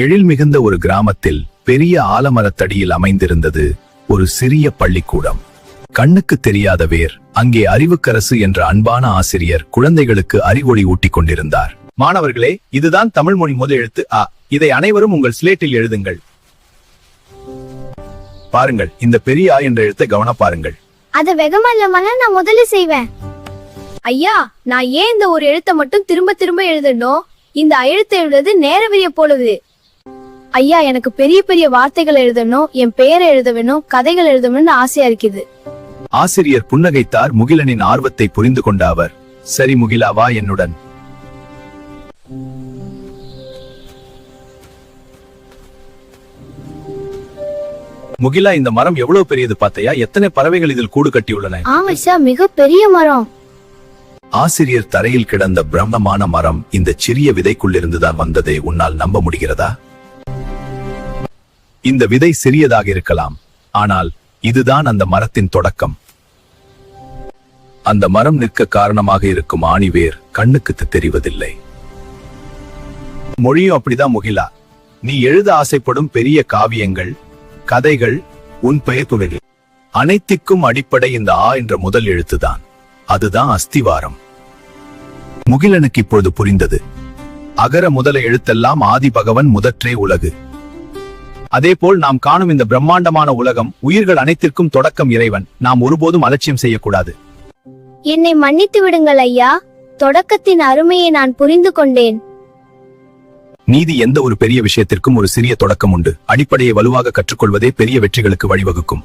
எழில் மிகுந்த ஒரு கிராமத்தில் பெரிய ஆலமரத்தடியில் அமைந்திருந்தது ஒரு சிறிய பள்ளிக்கூடம். கண்ணுக்கு தெரியாத வேர் அங்கே அறிவுக்கரசு என்ற அன்பான ஆசிரியர் குழந்தைகளுக்கு அறிவொளி ஊட்டிக் கொண்டிருந்தார். மாணவர்களே இதுதான் தமிழ் மொழி முதல் எழுத்து. அ இதை அனைவரும் உங்கள் ஸ்லேட்டில் எழுதுங்கள். பாருங்கள் இந்த பெரிய ஆ என்ற எழுத்தை கவன பாருங்கள். அது வெகமல்லமான நான் முதல்ல செய்வேன். ஐயா நான் ஏன் இந்த ஒரு எழுத்தை மட்டும் திரும்ப திரும்ப எழுதணும்? இந்த எழுத்து எழுதுறது நேரவிரிய போலவே. ஐயா எனக்கு பெரிய பெரிய வார்த்தைகள் எழுதணும் என் பெயரை எழுத வேணும் கதைகள் எழுத வேணும்னு ஆசையா இருக்குது. ஆசிரியர் புன்னகைத்தார் முகிலனின் ஆர்வத்தை புரிந்து கொண்ட அவர். சரி முகிலா வா என்னுடன். முகிலா இந்த மரம் எவ்வளவு பெரியது பார்த்தையா எத்தனை பறவைகள் இதில் கூடு கட்டியுள்ளன ஆமா சார் மிக பெரிய மரம். ஆசிரியர் தரையில் கிடந்த பிரம்மமான மரம் இந்த சிறிய விதைக்குள்ளிருந்துதான் வந்ததே உன்னால் நம்ப முடிகிறதா? இந்த விதை சிறியதாக இருக்கலாம். ஆனால் இதுதான் அந்த மரத்தின் தொடக்கம். அந்த மரம் நிற்க காரணமாக இருக்கும் ஆணிவேர் கண்ணுக்கு தெரிவதில்லை. மொழியும் அப்படிதான் முகிலா. நீ எழுத ஆசைப்படும் பெரிய காவியங்கள் கதைகள் உன் பெயர் தொழில். அனைத்திற்கும் அடிப்படை இந்த ஆ என்ற முதல் எழுத்துதான். அதுதான் அஸ்திவாரம். முகிலனுக்கு இப்பொழுது புரிந்தது. அகர முதல எழுத்தெல்லாம் ஆதி பகவன் முதற்றே உலகு. அதேபோல் நாம் காணும் இந்த பிரம்மாண்டமான உலகம் உயிர்கள் அனைத்திற்கும் தொடக்கம் இறைவன். நாம் ஒருபோதும் அலட்சியம் செய்யக்கூடாது. என்னை மன்னித்து விடுங்கள் ஐயா. தொடக்கத்தின் அருமையை நான் புரிந்து கொண்டேன். நீதி எந்த ஒரு பெரிய விஷயத்திற்கும் ஒரு சிறிய தொடக்கம் உண்டு. அடிப்படையை வலுவாக கற்றுக்கொள்வதே பெரிய வெற்றிகளுக்கு வழிவகுக்கும்.